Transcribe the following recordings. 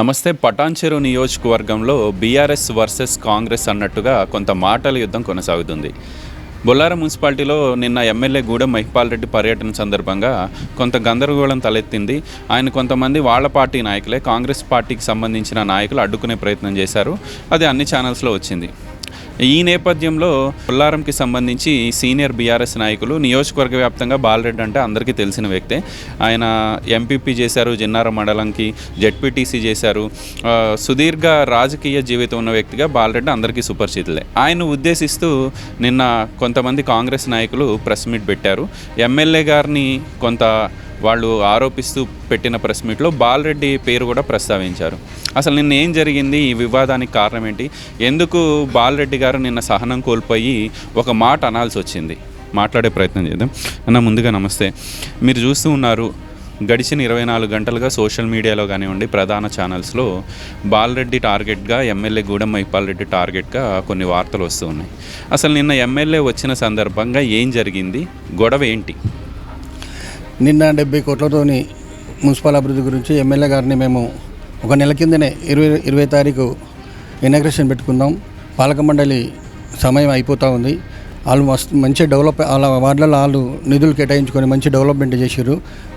నమస్తే పటాన్చెరు నియోజకవర్గంలో BRS versus Congress అన్నట్టుగా కొంత మాటల యుద్ధం కొనసాగుతుంది. బొల్లారం మున్సిపాలిటీలో నిన్న ఎమ్మెల్యే గూడెం మహిపాల్ రెడ్డి పర్యటన సందర్భంగా కొంత గందరగోళం తలెత్తింది. ఆయన కొంతమంది వాళ్ళ పార్టీ నాయకులే కాంగ్రెస్ పార్టీకి సంబంధించిన నాయకులు అడ్డుకునే ప్రయత్నం చేశారు. అది అన్ని ఛానల్స్లో వచ్చింది. ఈ నేపథ్యంలో బొల్లారంకి సంబంధించి సీనియర్ బీఆర్ఎస్ నాయకులు నియోజకవర్గ వ్యాప్తంగా బాలరెడ్డి అంటే అందరికీ తెలిసిన వ్యక్తే. ఆయన ఎంపీపీ చేశారు జిన్నారం మండలంకి జడ్పీటీసీ చేశారు. సుదీర్ఘ రాజకీయ జీవితం ఉన్న వ్యక్తిగా బాలరెడ్డి అందరికీ సుపరిచితులే. ఆయన ఉద్దేశిస్తూ నిన్న కొంతమంది కాంగ్రెస్ నాయకులు ప్రెస్ మీట్ పెట్టారు. ఎమ్మెల్యే గారిని కొంత వాళ్ళు ఆరోపిస్తూ పెట్టిన ప్రెస్ మీట్లో బాలరెడ్డి పేరు కూడా ప్రస్తావించారు. అసలు నిన్న ఏం జరిగింది? ఈ వివాదానికి కారణం ఏంటి? ఎందుకు బాలరెడ్డి గారు నిన్న సహనం కోల్పోయి ఒక మాట అనాల్సి వచ్చింది? మాట్లాడే ప్రయత్నం చేద్దాం. అన్న ముందుగా నమస్తే. మీరు చూస్తూ ఉన్నారు గడిచిన ఇరవై నాలుగు గంటలుగా సోషల్ మీడియాలో కానివ్వండి ప్రధాన ఛానల్స్లో బాలరెడ్డి టార్గెట్గా ఎమ్మెల్యే గూడెం రెడ్డి టార్గెట్గా కొన్ని వార్తలు వస్తూ ఉన్నాయి. అసలు నిన్న ఎమ్మెల్యే వచ్చిన సందర్భంగా ఏం జరిగింది? గొడవ ఏంటి? నిన్న డెబ్బై కోట్లతోని మున్సిపల్ అభివృద్ధి గురించి ఎమ్మెల్యే గారిని మేము ఒక నెల కిందనే ఇరవై ఇరవై తారీఖు ఇనాగ్రేషన్ పెట్టుకుందాం. పాలక మండలి సమయం అయిపోతూ ఉంది. వాళ్ళు మస్తు మంచి డెవలప్ వాళ్ళ వార్డులలో వాళ్ళు నిధులు కేటాయించుకొని మంచి డెవలప్మెంట్ చేశారు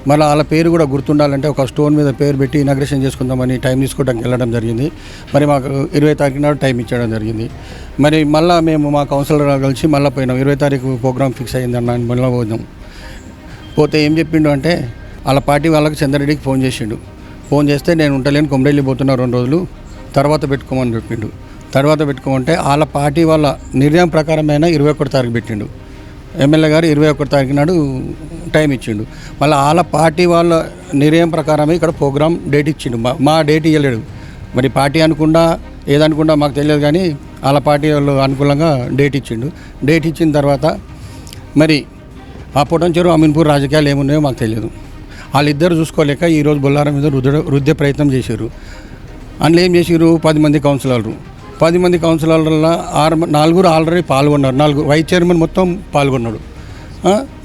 మళ్ళీ వాళ్ళ పేరు కూడా గుర్తుండాలంటే ఒక స్టోన్ మీద పేరు పెట్టి ఇనాగ్రేషన్ చేసుకుందామని టైం తీసుకోవడానికి వెళ్ళడం జరిగింది. మరి మాకు ఇరవై తారీఖు నాడు టైం ఇచ్చడం జరిగింది. మరి మళ్ళీ మేము మా కౌన్సిలర్ కలిసి మళ్ళీ పోయినాం. ఇరవై తారీఖు ప్రోగ్రామ్ ఫిక్స్ అయ్యిందన్న మళ్ళీ పోయినాం. పోతే ఏం చెప్పిండు అంటే వాళ్ళ పార్టీ వాళ్ళకి చంద్రరెడ్డికి ఫోన్ చేసిండు. ఫోన్ చేస్తే నేను ఉంటలేను కొమరెల్లి పోతున్నా రెండు రోజులు తర్వాత పెట్టుకోమని చెప్పిండు. తర్వాత పెట్టుకోమంటే వాళ్ళ పార్టీ వాళ్ళ నిర్ణయం ప్రకారమైన ఇరవై ఒకటి తారీఖు పెట్టిండు. ఎమ్మెల్యే గారు ఇరవై ఒకటి తారీఖు నాడు టైం ఇచ్చిండు. మళ్ళీ వాళ్ళ పార్టీ వాళ్ళ నిర్ణయం ప్రకారమే ఇక్కడ ప్రోగ్రామ్ డేట్ ఇచ్చిండు. మా మా డేట్ ఇవ్వలేడు మరి పార్టీ అనుకుండా ఏదనుకుండా మాకు తెలియదు కానీ వాళ్ళ పార్టీ వాళ్ళు అనుకూలంగా డేట్ ఇచ్చిండు. డేట్ ఇచ్చిన తర్వాత మరి ఆ పొటంచెరు అమీన్పూర్ రాజకీయాలు ఏమున్నాయో మాకు తెలియదు. వాళ్ళిద్దరు చూసుకోలేక ఈరోజు బొల్లారం మీద రుద్ర రుద్దే ప్రయత్నం చేశారు. అందులో ఏం చేశారు? పది మంది కౌన్సిలర్లు. పది మంది కౌన్సిలర్ల ఆరు నలుగురు ఆల్రెడీ పాల్గొన్నారు. నాలుగు వైస్ చైర్మన్ మొత్తం పాల్గొన్నాడు.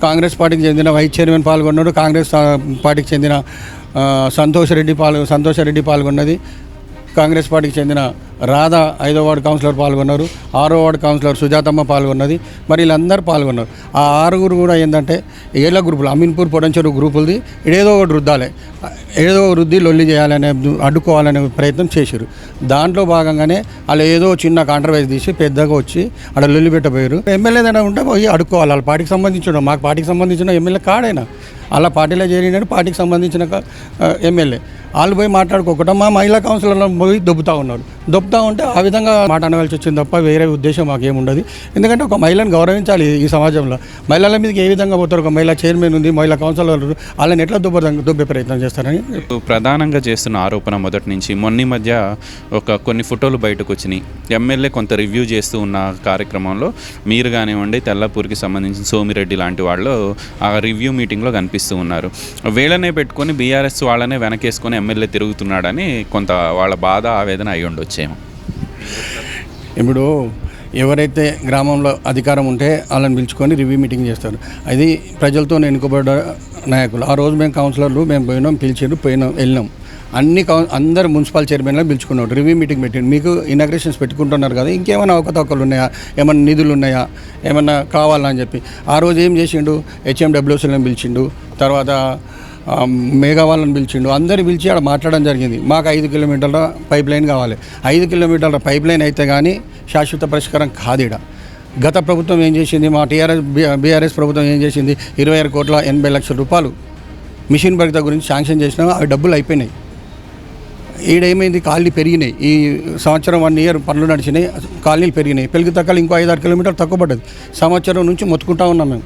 కాంగ్రెస్ పార్టీకి చెందిన వైస్ చైర్మన్ పాల్గొన్నాడు. కాంగ్రెస్ పార్టీకి చెందిన సంతోష్ రెడ్డి పాల్గొ సంతోష్ రెడ్డి పాల్గొన్నది. కాంగ్రెస్ పార్టీకి చెందిన రాధా ఐదో వార్డు కౌన్సిలర్ పాల్గొన్నారు. ఆరో వార్డు కౌన్సిలర్ సుజాతమ్మ పాల్గొన్నది. మరి వీళ్ళందరూ పాల్గొన్నారు. ఆ ఆరుగురు కూడా ఏంటంటే ఏళ్ళ గ్రూపులు అమీన్పూర్ పొడంచెరు గ్రూపులది. ఏదో ఒకటి రుద్దాలి ఏదో ఒక రుద్ది లొల్లి చేయాలనే అడ్డుకోవాలనే ప్రయత్నం చేశారు. దాంట్లో భాగంగానే వాళ్ళు ఏదో చిన్న కాంట్రవైజ్ తీసి పెద్దగా వచ్చి అక్కడ లొల్లి పెట్టబోయారు. ఎమ్మెల్యే ఏదైనా ఉంటే పోయి అడుక్కోవాలి. వాళ్ళ పార్టీకి సంబంధించిన మాకు పార్టీకి సంబంధించిన ఎమ్మెల్యే కాడైనా? అలా పార్టీలో చేరినాడు పార్టీకి సంబంధించిన ఎమ్మెల్యే. వాళ్ళు పోయి మాట్లాడుకోకుండా మా మహిళా కౌన్సిలర్లో పోయి దొబ్బుతూ ఉన్నారు. దొప్తా ఉంటే ఆ విధంగా మాట అనవలసి వచ్చింది తప్ప వేరే ఉద్దేశం మాకేముండదు. ఎందుకంటే ఒక మహిళను గౌరవించాలి ఈ సమాజంలో. మహిళల మీదకి ఏ విధంగా పోతారు? ఒక మహిళా చైర్మన్ ఉంది మహిళా కౌన్సిలర్ వాళ్ళని ఎట్లా దుబ్బ దుబ్బే ప్రయత్నం చేస్తారని? ప్రధానంగా చేస్తున్న ఆరోపణ మొదటి నుంచి మొన్న మధ్య ఒక కొన్ని ఫోటోలు బయటకు వచ్చినాయి. ఎమ్మెల్యే కొంత రివ్యూ చేస్తూ ఉన్న కార్యక్రమంలో మీరు కానివ్వండి తెల్లపూరికి సంబంధించిన సోమిరెడ్డి లాంటి వాళ్ళు ఆ రివ్యూ మీటింగ్లో కనిపిస్తూ ఉన్నారు. వీళ్ళనే పెట్టుకొని బీఆర్ఎస్ వాళ్ళనే వెనకేసుకొని ఎమ్మెల్యే తిరుగుతున్నాడని కొంత వాళ్ళ బాధ ఆవేదన అయి విషయం ఇప్పుడు ఎవరైతే గ్రామంలో అధికారం ఉంటే వాళ్ళని పిలుచుకొని రివ్యూ మీటింగ్ చేస్తారు. అది ప్రజలతో ఎన్నుకోబడ్డ నాయకులు. ఆ రోజు మేము కౌన్సిలర్లు మేము పోయినాం పిలిచారు పోయినాం వెళ్ళినాం. అన్ని కౌ అందరు మున్సిపల్ చైర్మన్లు పిలుచుకున్నాడు రివ్యూ మీటింగ్ పెట్టిండు మీకు ఇనాగ్రేషన్స్ పెట్టుకుంటున్నారు కదా ఇంకేమైనా అవకతవకలు ఉన్నాయా? ఏమైనా నిధులు ఉన్నాయా? ఏమన్నా కావాలా అని చెప్పి. ఆ రోజు ఏం చేసిండు హెచ్ఎండబ్ల్యూసీలను పిలిచిండు తర్వాత మేఘా వాళ్ళని పిలిచిండు. అందరిని పిలిచి ఆడ మాట్లాడడం జరిగింది. మాకు ఐదు కిలోమీటర్ల పైప్ లైన్ కావాలి. ఐదు కిలోమీటర్ల పైప్ లైన్ అయితే కానీ శాశ్వత పరిష్కారం కాదీడ. గత ప్రభుత్వం ఏం చేసింది? మా టీఆర్ఎస్ బీఆర్ఎస్ ప్రభుత్వం ఏం చేసింది? ఇరవై ఆరు కోట్ల ఎనభై లక్షల రూపాయలు మిషన్ భరిత గురించి శాంక్షన్ చేసినా అవి డబ్బులు అయిపోయినాయి. ఈడేమైంది? కాలనీ పెరిగినాయి. ఈ సంవత్సరం వన్ ఇయర్ పనులు నడిచినాయి. కాలనీలు పెరిగినాయి. పెరిగి తక్కువ ఇంకో ఐదు ఆరు కిలోమీటర్లు తక్కువ పడ్డది. సంవత్సరం నుంచి మొత్తుకుంటా ఉన్నాం మేము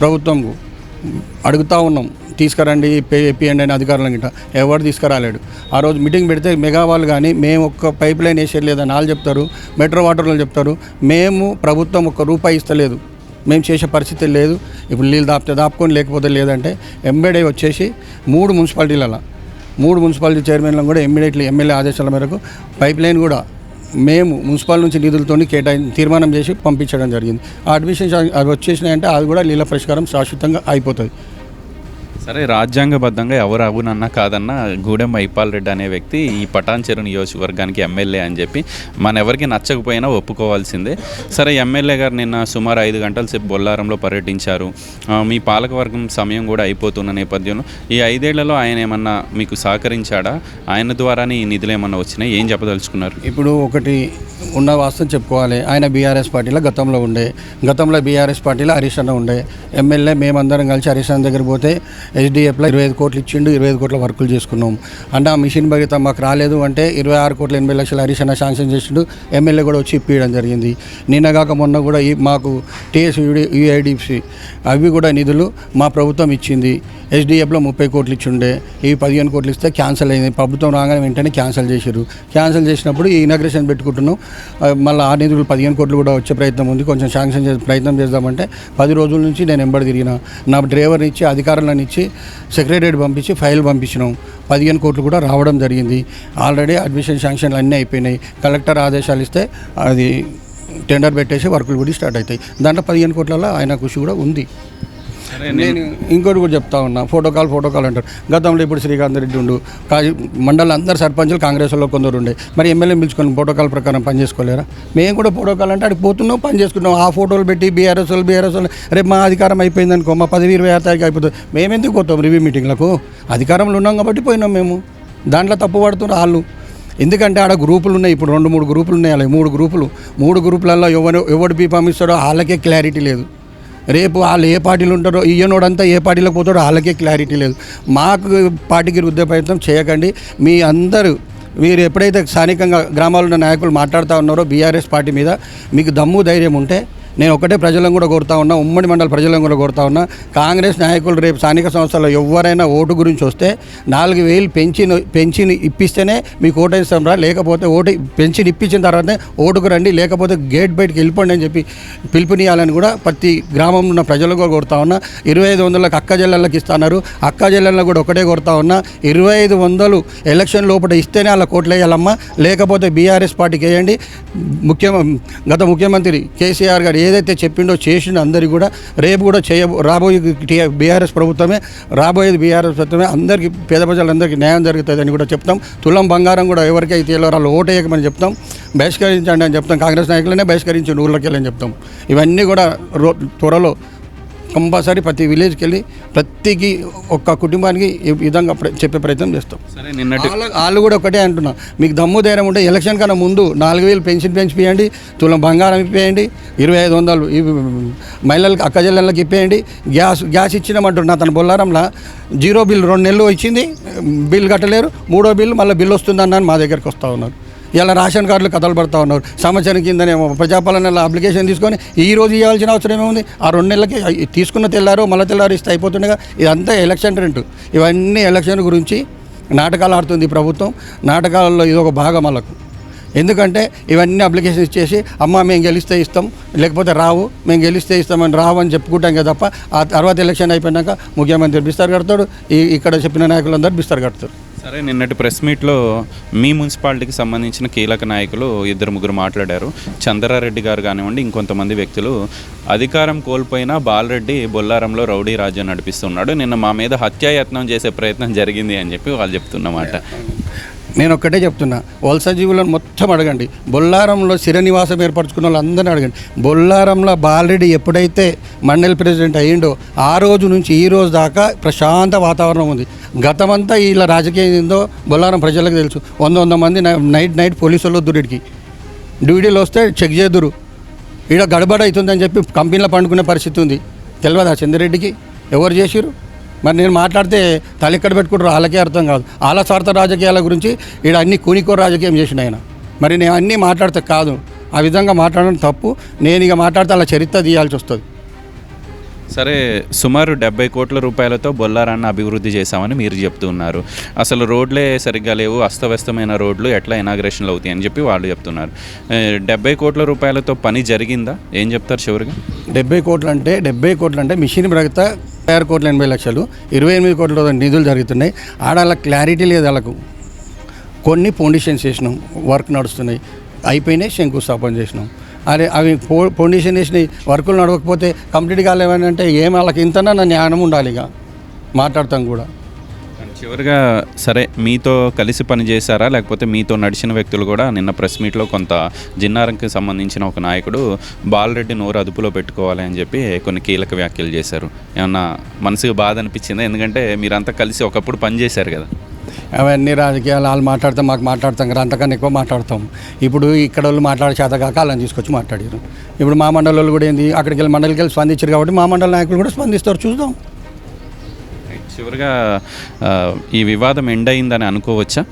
ప్రభుత్వంకు. అడుగుతా ఉన్నాం తీసుకురండి పే ఇప్పియండి అని అధికారులను గిట్ట. ఎవరు తీసుకురాలేడు. ఆ రోజు మీటింగ్ పెడితే మెగా వాళ్ళు కానీ మేము ఒక్క పైప్ లైన్ వేసేయలేదని వాళ్ళు చెప్తారు మెట్రో వాటర్లు చెప్తారు మేము ప్రభుత్వం ఒక్క రూపాయి ఇస్తలేదు. మేము చేసే పరిస్థితి లేదు. ఇప్పుడు నీళ్ళు దాపితే దాపుకొని లేకపోతే లేదంటే ఎంబెడే వచ్చేసి మూడు మున్సిపాలిటీలలో. మూడు మున్సిపాలిటీ చైర్మన్లను కూడా ఇమ్మీడియట్లీ ఎమ్మెల్యే ఆదేశాల మేరకు పైప్ లైన్ కూడా మేము మున్సిపల్ నుంచి నిధులతో కేటాయి తీర్మానం చేసి పంపించడం జరిగింది. ఆ అడ్మిషన్ అవి వచ్చేసినాయంటే అది కూడా నీళ్ళ పరిష్కారం శాశ్వతంగా అయిపోతుంది సరే రాజ్యాంగబద్ధంగా ఎవరు అవునన్నా కాదన్నా గూడెం మైపాల్ రెడ్డి అనే వ్యక్తి ఈ పటాన్చెరు నియోజకవర్గానికి ఎమ్మెల్యే అని చెప్పి మన ఎవరికి నచ్చకపోయినా ఒప్పుకోవాల్సిందే. సరే ఎమ్మెల్యే గారు నిన్న సుమారు ఐదు గంటల సేపు బొల్లారంలో పర్యటించారు. మీ పాలకవర్గం సమయం కూడా అయిపోతున్న నేపథ్యంలో ఈ ఐదేళ్ళలో ఆయన ఏమన్నా మీకు సహకరించాడా? ఆయన ద్వారానే ఈ నిధులు ఏమన్నా వచ్చినాయి? ఏం చెప్పదలుచుకున్నారు? ఇప్పుడు ఒకటి ఉన్న వాస్తవం చెప్పుకోవాలి. ఆయన బీఆర్ఎస్ పార్టీలో గతంలో ఉండే గతంలో బీఆర్ఎస్ పార్టీలో హరీష్ అన్న ఉండే. ఎమ్మెల్యే మేమందరం కలిసి హరీష్ అన్న దగ్గర పోతే హెచ్డిఎఫ్లో ఇరవై ఐదు కోట్లు ఇచ్చిండు ఇరవై ఐదు కోట్ల వర్కులు చేసుకున్నాం. అంటే ఆ మిషన్ భరిత మాకు రాలేదు అంటే ఇరవై ఆరు కోట్ల ఎనభై లక్షల హరీష్ శాంక్షన్ చేసిండు ఎమ్మెల్యే కూడా వచ్చి ఇప్పించడం జరిగింది. నిన్నగాక మొన్న కూడా ఈ మాకు టీఎస్ యుఐడిఎఫ్సి అవి కూడా నిధులు మా ప్రభుత్వం ఇచ్చింది. హెచ్డిఎఫ్లో ముప్పై కోట్లు ఇచ్చిండే ఈ పదిహేను కోట్లు ఇస్తే క్యాన్సిల్ అయింది. ప్రభుత్వం రాగానే వెంటనే క్యాన్సిల్ చేశారు క్యాన్సిల్ చేసినప్పుడు ఈ ఇనాగ్రేషన్ పెట్టుకుంటున్నాం. మళ్ళీ ఆ నిధులు పదిహేను కోట్లు కూడా వచ్చే ప్రయత్నం ఉంది. కొంచెం శాంక్షన్ చేసే ప్రయత్నం చేద్దామంటే పది రోజుల నుంచి నేను ఎంబడి తిరిగిన. నా డ్రైవర్ని ఇచ్చి అధికారులను ఇచ్చి సెక్రటరీ పంపించి ఫైల్ పంపించినాం. పదిహేను కోట్లు కూడా రావడం జరిగింది. ఆల్రెడీ అడ్మిషన్ శాంక్షన్లు అన్నీ అయిపోయినాయి. కలెక్టర్ ఆదేశాలు ఇస్తే అది టెండర్ పెట్టేసి వర్కులు కూడా స్టార్ట్ అవుతాయి. దాంట్లో పదిహేను కోట్లలో ఆయన కృషి కూడా ఉంది. నేను ఇంకోటి కూడా చెప్తా ఉన్నా. ఫోటోకాల్ ఫోటోకాల్ అంటారు. గతంలో ఇప్పుడు శ్రీకాంత్ రెడ్డి ఉండు మండల అందరు సర్పంచులు కాంగ్రెస్లో కొందరు ఉండే. మరి ఎమ్మెల్యే పిలుచుకొని ప్రోటోకాల్ ప్రకారం పని చేసుకోలేరా? మేము కూడా ప్రోటోకాల్ అంటే అక్కడికి పోతున్నాం పని చేసుకుంటున్నాం. ఆ ఫోటోలు పెట్టి బీఆర్ఎస్ వాళ్ళు బీఆర్ఎస్ వాళ్ళు రేపు మా అధికారం అయిపోయింది అనుకో మా పదవి ఇరవై ఆరు తారీఖు అయిపోతుంది. మేము ఎందుకు పోతాం రివ్యూ మీటింగ్లకు అధికారంలో ఉన్నాం కాబట్టి పోయినాం మేము. దాంట్లో తప్పు పడుతున్నారు వాళ్ళు. ఎందుకంటే ఆడ గ్రూపులు ఉన్నాయి. ఇప్పుడు రెండు మూడు గ్రూపులు ఉన్నాయి. అలా మూడు గ్రూపులు. మూడు గ్రూపులలో ఎవరు ఎవడు పీ పంపిస్తాడో వాళ్ళకే క్లారిటీ లేదు. రేపు వాళ్ళు ఏ పార్టీలు ఉంటారో ఈయనోడంతా ఏ పార్టీలోకి పోతాడో వాళ్ళకే క్లారిటీ లేదు. మాకు పార్టీకి రుద్దే ప్రయత్నం చేయకండి. మీ అందరూ మీరు ఎప్పుడైతే స్థానికంగా గ్రామాల్లో ఉన్న నాయకులు మాట్లాడుతూ ఉన్నారో బీఆర్ఎస్ పార్టీ మీద మీకు దమ్ము ధైర్యం ఉంటే నేను ఒకటే ప్రజలను కూడా కోరుతా ఉన్నా ఉమ్మడి మండల ప్రజలను కూడా కోరుతా ఉన్నా కాంగ్రెస్ నాయకులు రేపు స్థానిక సంస్థల్లో ఎవరైనా ఓటు గురించి వస్తే నాలుగు వేలు పెంచిన పెన్షన్ ఇప్పిస్తేనే మీకు ఓటు వేస్తాం రా లేకపోతే ఓటు పెన్షన్ ఇప్పించిన తర్వాతనే ఓటుకు రండి లేకపోతే గేట్ బయటకు వెళ్ళిపోండి అని చెప్పి పిలుపునియాలని కూడా ప్రతి గ్రామంలో ఉన్న ప్రజలు కూడా కోరుతా ఉన్నా. ఇరవై ఐదు వందలకు అక్క జిల్లాలకు ఇస్తున్నారు. అక్క జిల్లాలో కూడా ఒకటే కోరుతా ఉన్నా. ఇరవై ఐదు వందలు ఎలక్షన్ లోపల ఇస్తేనే అలా కోట్లు వేయాలమ్మా లేకపోతే బీఆర్ఎస్ పార్టీకి వేయండి. ముఖ్య గత ముఖ్యమంత్రి కేసీఆర్ గారు ఏదైతే చెప్పిండో చేసిండో అందరికీ కూడా రేపు కూడా చేయ రాబోయే బీఆర్ఎస్ ప్రభుత్వమే రాబోయేది బీఆర్ఎస్ ప్రభుత్వమే అందరికీ పేద ప్రజలందరికీ న్యాయం జరుగుతుందని కూడా చెప్తాం. తులం బంగారం కూడా ఎవరికైతే ఇవ్వాలో వాళ్ళు ఓటేయకమని చెప్తాం. బహిష్కరించండి అని చెప్తాం. కాంగ్రెస్ నాయకులనే బహిష్కరించి ఊళ్ళకి వెళ్ళని చెప్తాం. ఇవన్నీ కూడా రో త్వరలో కంపల్సరీ ప్రతి విలేజ్కి వెళ్ళి ప్రతికి ఒక్క కుటుంబానికి ఈ విధంగా చెప్పే ప్రయత్నం చేస్తాం. సరే నిన్నటి వాళ్ళ- కూడా ఒకటే అంటున్నా. మీకు దమ్ము ధైర్యం ఉంటే ఎలక్షన్ కన్నా ముందు నాలుగు వేలు పెన్షన్ పెంచిపోయండి తులం బంగారం ఇప్పేయండి ఇరవై ఐదు వందలు ఇవి మహిళలకు అక్క చెల్లెళ్ళకి ఇప్పేయండి గ్యాస్ గ్యాస్ ఇచ్చినామంటున్నా నా తన బొల్లారంలో. జీరో బిల్ రెండు నెలలు ఇచ్చింది బిల్ కట్టలేరు మూడో బిల్ మళ్ళీ బిల్ వస్తుందన్నాను మా దగ్గరికి వస్తూ ఉన్నారు. ఇలా రేషన్ కార్డులు కథలు పడతా ఉన్నారు. సంవత్సరం కిందనేమో ప్రజాపాలన అప్లికేషన్ తీసుకొని ఈ రోజు ఇవ్వాల్సిన అవసరం ఏముంది? ఆ రెండు నెలలకి తీసుకున్న తెల్లారు మళ్ళీ తెల్లారు ఇస్తే అయిపోతుండగా ఇదంతా ఎలక్షన్ రెంట్. ఇవన్నీ ఎలక్షన్ గురించి నాటకాలు ఆడుతుంది ఈ ప్రభుత్వం. నాటకాలలో ఇది ఒక భాగం వాళ్ళకు. ఎందుకంటే ఇవన్నీ అప్లికేషన్ ఇచ్చేసి అమ్మ మేము గెలిస్తే ఇస్తాం లేకపోతే రావు మేము గెలిస్తే ఇస్తామని రావు అని చెప్పుకుంటాం కదా తప్ప ఆ తర్వాత ఎలక్షన్ అయిపోయినాక ముఖ్యమంత్రి బిస్తారు కడతాడు ఈ ఇక్కడ చెప్పిన నాయకులందరూ బిస్తారు కడతారు. సరే నిన్నటి ప్రెస్ మీట్లో మీ మున్సిపాలిటీకి సంబంధించిన కీలక నాయకులు ఇద్దరు ముగ్గురు మాట్లాడారు. చంద్రారెడ్డి గారు కానివ్వండి ఇంకొంతమంది వ్యక్తులు అధికారం కోల్పోయిన బాలరెడ్డి బొల్లారంలో రౌడీ రాజ్యం నడిపిస్తున్నాడు. నిన్న మా మీద హత్యాయత్నం చేసే ప్రయత్నం జరిగింది అని చెప్పి వాళ్ళు చెప్తున్నమాట నేను ఒక్కటే చెప్తున్నా వలస జీవులను మొత్తం అడగండి. బొల్లారంలో శిరనివాసం నివాసం ఏర్పరచుకున్న వాళ్ళందరినీ అడగండి. బొల్లారంలో బాలరెడ్డి ఎప్పుడైతే మండలి ప్రెసిడెంట్ అయ్యిండో ఆ రోజు నుంచి ఈ రోజు దాకా ప్రశాంత వాతావరణం ఉంది. గతమంతా ఇలా రాజకీయం ఏందో బొల్లారం ప్రజలకు తెలుసు. వంద వంద మంది నైట్ నైట్ పోలీసులు వద్దుడికి డ్యూటీలు వస్తే చెక్ చేదురు ఈడ గడబడ అవుతుందని చెప్పి కంపెనీలో పండుకునే పరిస్థితి ఉంది. తెలియదా చంద్రెడ్డికి? ఎవరు చేసిరు మరి నేను మాట్లాడితే తల ఎక్కడ పెట్టుకుంటారు వాళ్ళకే అర్థం కాదు. వాళ్ళ స్వార్థ రాజకీయాల గురించి ఈడ అన్ని కూనికోర రాజకీయం చేసిన ఆయన. మరి నేను అన్నీ మాట్లాడితే కాదు. ఆ విధంగా మాట్లాడడం తప్పు. నేను ఇక మాట్లాడితే అలా చరిత్ర తీయాల్సి వస్తుంది. సరే సుమారు డెబ్బై కోట్ల రూపాయలతో బొల్లారాన్ని అభివృద్ధి చేశామని మీరు చెప్తున్నారు అసలు రోడ్లే సరిగ్గా లేవు అస్తవ్యస్తమైన రోడ్లు ఎట్లా ఇనాగ్రేషన్లు అవుతాయి అని చెప్పి వాళ్ళు చెప్తున్నారు. డెబ్బై కోట్ల రూపాయలతో పని జరిగిందా? ఏం చెప్తారు చివరిగా? డెబ్బై కోట్లు అంటే డెబ్బై కోట్లు అంటే మిషన్ ప్రగత ఆరు కోట్ల ఎనభై లక్షలు ఇరవై ఎనిమిది కోట్ల నిధులు జరుగుతున్నాయి. ఆడ వాళ్ళకి క్లారిటీ లేదు వాళ్ళకు. కొన్ని ఫౌండేషన్స్ చేసినాం వర్క్ నడుస్తున్నాయి. అయిపోయినాయి శంకుస్థాపన చేసినాం. అరే అవి ఫో ఫౌండేషన్ వేసినాయి వర్కులు నడవకపోతే కంప్లీట్ కాలేవని అంటే ఏం వాళ్ళకి ఇంతనా నా జ్ఞానం ఉండాలి ఇక మాట్లాడతాం కూడా. చివరిగా సరే మీతో కలిసి పని చేశారా లేకపోతే మీతో నడిచిన వ్యక్తులు కూడా నిన్న ప్రెస్ మీట్లో కొంత జిన్నారంకి సంబంధించిన ఒక నాయకుడు బాలరెడ్డి నోరు అదుపులో పెట్టుకోవాలి అని చెప్పి కొన్ని కీలక వ్యాఖ్యలు చేశారు. ఏమన్నా మనసుకు బాధ అనిపించిందా? ఎందుకంటే మీరంతా కలిసి ఒకప్పుడు పని చేశారు కదా. అవన్నీ రాజకీయాలు వాళ్ళు మాట్లాడతాం మాకు మాట్లాడతాం కదా. అంతకన్నా ఎక్కువ మాట్లాడతాం. ఇప్పుడు ఇక్కడ వాళ్ళు మాట్లాడే చేత కాక వాళ్ళని తీసుకొచ్చి మాట్లాడారు. ఇప్పుడు మా మండలి వాళ్ళు కూడా ఏంది? అక్కడికి వెళ్ళి మండలికి వెళ్ళి స్పందించారు కాబట్టి మా మండల నాయకులు కూడా స్పందిస్తారు. చూద్దాం. చివరిగా ఈ వివాదం ఎండ్ అయిందని అనుకోవచ్చా?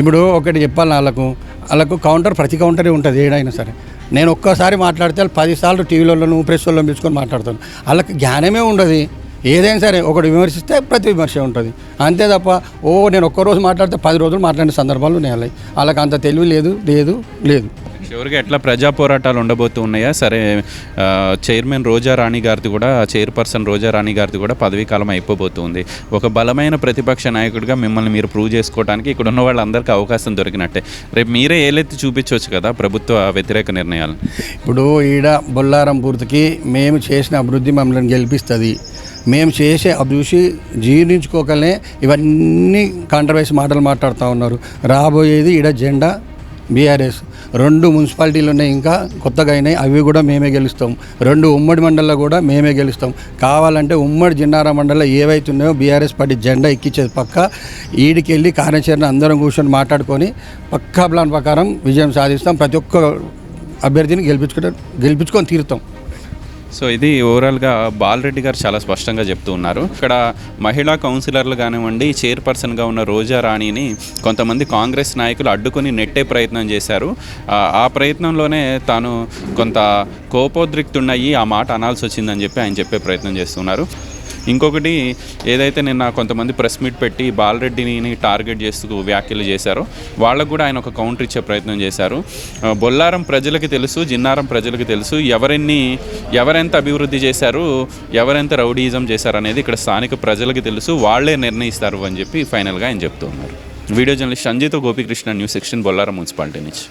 ఇప్పుడు ఒకటి చెప్పాలి వాళ్ళకు. వాళ్ళకు కౌంటర్ ప్రతి కౌంటరే ఉంటుంది ఏడైనా సరే. నేను ఒక్కసారి మాట్లాడితే వాళ్ళు పదిసార్లు టీవీలలో ప్రెస్ వాళ్ళని పిలుచుకొని మాట్లాడతాను వాళ్ళకి జ్ఞానమే ఉండదు. ఏదైనా సరే ఒకటి విమర్శిస్తే ప్రతి విమర్శ ఉంటుంది. అంతే తప్ప ఓ నేను ఒక్కరోజు మాట్లాడితే పది రోజులు మాట్లాడిన సందర్భాలు ఉన్నాయి. వాళ్ళకి అంత తెలివి లేదు లేదు లేదు. చివరిగా ఎట్లా ప్రజా పోరాటాలు ఉండబోతూ ఉన్నాయా? సరే చైర్మన్ రోజా రాణి గారిది కూడా చైర్పర్సన్ రోజా రాణి గారిది కూడా పదవీ కాలం అయిపోబోతుంది. ఒక బలమైన ప్రతిపక్ష నాయకుడిగా మిమ్మల్ని మీరు ప్రూవ్ చేసుకోవడానికి ఇక్కడ ఉన్న వాళ్ళందరికీ అవకాశం దొరికినట్టే. రేపు మీరే ఏలెత్తి చూపించవచ్చు కదా ప్రభుత్వ వ్యతిరేక నిర్ణయాలు? ఇప్పుడు ఈడ బొల్లారం పూర్తికి మేము చేసిన అభివృద్ధి మమ్మల్ని గెలిపిస్తుంది. మేము చేసే అభివృద్ధి జీర్ణించుకోకలే ఇవన్నీ కాంట్రవర్సీ మాటలు మాట్లాడుతూ ఉన్నారు. రాబోయేది ఈడ జెండా బీఆర్ఎస్. రెండు మున్సిపాలిటీలు ఉన్నాయి ఇంకా కొత్తగా అయినాయి. అవి కూడా మేమే గెలుస్తాం. రెండు ఉమ్మడి మండలంలో కూడా మేమే గెలుస్తాం. కావాలంటే ఉమ్మడి జిన్నారా మండలం ఏవైతే ఉన్నాయో బీఆర్ఎస్ పార్టీ జెండా ఎక్కించేది పక్క. ఈడికి వెళ్ళి కార్యాచరణ అందరం కూర్చొని మాట్లాడుకొని పక్కా ప్లాన్ ప్రకారం విజయం సాధిస్తాం. ప్రతి ఒక్క అభ్యర్థిని గెలిపించుకుంటే గెలిపించుకొని తీరుతాం. సో ఇది ఓవరాల్గా బాలరెడ్డి గారు చాలా స్పష్టంగా చెప్తూ ఉన్నారు. ఇక్కడ మహిళా కౌన్సిలర్లు కానివ్వండి చైర్పర్సన్గా ఉన్న రోజా రాణిని కొంతమంది కాంగ్రెస్ నాయకులు అడ్డుకుని నెట్టే ప్రయత్నం చేశారు. ఆ, ఆ ప్రయత్నంలోనే తాను కొంత కోపోద్రిక్తున్నయ్యి ఆ మాట అనాల్సి వచ్చిందని చెప్పి ఆయన చెప్పే ప్రయత్నం చేస్తున్నారు. ఇంకొకటి ఏదైతే నిన్న కొంతమంది ప్రెస్ మీట్ పెట్టి బాలరెడ్డిని టార్గెట్ చేస్తూ వ్యాఖ్యలు చేశారో వాళ్ళకు కూడా ఆయన ఒక కౌంటర్ ఇచ్చే ప్రయత్నం చేశారు. బొల్లారం ప్రజలకి తెలుసు జిన్నారం ప్రజలకు తెలుసు ఎవరెన్ని ఎవరెంత అభివృద్ధి చేశారు ఎవరెంత రౌడీయిజం చేశారు అనేది ఇక్కడ స్థానిక ప్రజలకు తెలుసు వాళ్ళే నిర్ణయిస్తారు అని చెప్పి ఫైనల్గా ఆయన చెప్తూ ఉన్నారు. Video journalist సంజీతో Gopikrishna news section Bollaram municipality నుంచి.